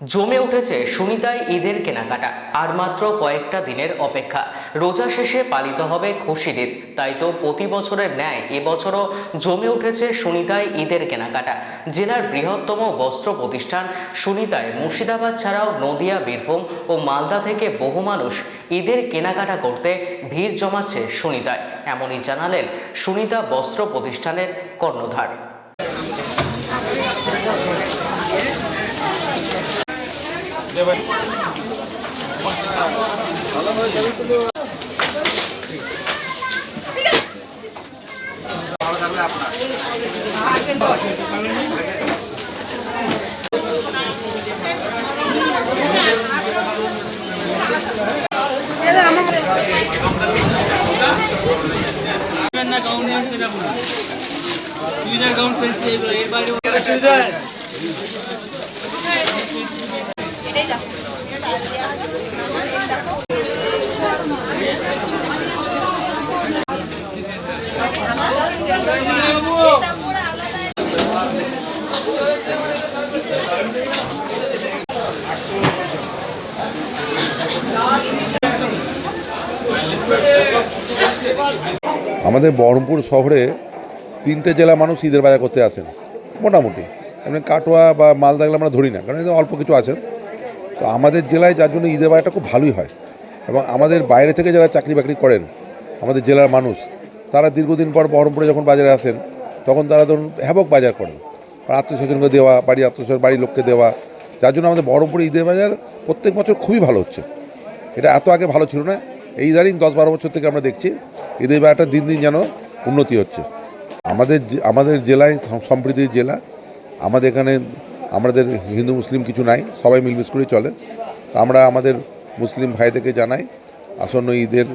জমে উঠেছে সুনিতায় ঈদের কেনাকাটা, আর মাত্র কয়েকটা দিনের অপেক্ষা। রোজা শেষে পালিত হবে খুশির ঈদ, তাই তো প্রতি বছরের ন্যায় এবছরও জমে উঠেছে সুনিতায় ঈদের কেনাকাটা। জেলার বৃহত্তম বস্ত্র প্রতিষ্ঠান সুনিতায় মুর্শিদাবাদ ছাড়াও নদিয়া, বীরভূম ও মালদা থেকে বহু মানুষ ঈদের কেনাকাটা করতে ভিড় জমাচ্ছে সুনিতায়, এমনই জানালেন সুনিতা বস্ত্র প্রতিষ্ঠানের কর্ণধার না গাউন নিয়ে আসতে যাব না চুড়িদার গাউন এগুলো এর বাইরে আমাদের বহরমপুর শহরে তিনটে জেলা মানুষ ঈদের বাজার করতে আসেন, মোটামুটি। এমনি কাটোয়া বা মালদাগুলো আমরা ধরি না, কারণ অল্প কিছু আছেন তো আমাদের জেলায় যার জন্য ঈদের বাজারটা খুব ভালোই হয়। এবং আমাদের বাইরে থেকে যারা চাকরি বাকরি করেন, আমাদের জেলার মানুষ, তারা দীর্ঘদিন পর বহরমপুরে যখন বাজারে আসেন, তখন তারা ধরুন হ্যাবক বাজার করেন। আর আত্মীয় দেওয়া, বাড়ি আত্মীয়স্বজন, বাড়ির লোককে দেওয়া, যার জন্য আমাদের বহরমপুরে ঈদের বাজার প্রত্যেক বছর খুবই ভালো হচ্ছে। এটা এত আগে ভালো ছিল না, এই ইদানিং দশ বারো বছর থেকে আমরা দেখছি ঈদের বাজারটা দিন দিন যেন উন্নতি হচ্ছে। আমাদের আমাদের জেলায় সম- সম্প্রীতির জেলা, আমাদের এখানে আমাদের হিন্দু মুসলিম কিছু নাই, সবাই মিলমিশ করেই চলে। তো আমরা আমাদের মুসলিম ভাইদেরকে জানাই, আসন্ন ঈদের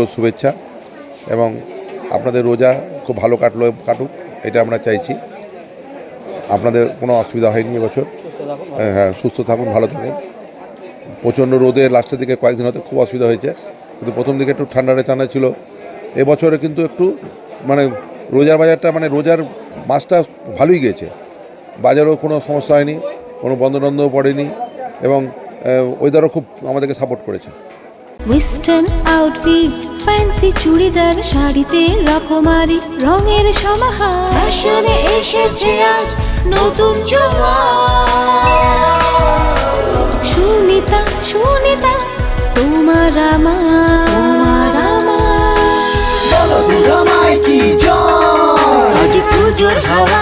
ও শুভেচ্ছা এবং আপনাদের রোজা খুব ভালো কাটলো, কাটুক, এটা আমরা চাইছি। আপনাদের কোনো অসুবিধা হয়নি এবছর। হ্যাঁ হ্যাঁ সুস্থ থাকুন, ভালো থাকুন। প্রচণ্ড রোদে লাস্টের দিকে কয়েকদিন হতে খুব অসুবিধা হয়েছে, কিন্তু প্রথম দিকে একটু ঠান্ডাটা ঠান্ডা ছিল। এবছরে কিন্তু একটু মানে রোজার বাজারটা মানে রোজার মাছটা ভালোই গেছে। বাজারেও কোনো সমস্যা হয়নি কোনো বন্ধ পড়েনি এবং ওয়েদারও খুব আমাদেরকে সাপোর্ট করেছে। ওয়েস্টার্ন আউটফিট ফ্যান্সি চুড়িদার শাড়িতে রকমারি রঙের সমাহার। ফ্যাশনে এসেছে আজ নতুন সুনিতা সুনিতা তোমার আমার আমার। আজ পুজোর হাওয়া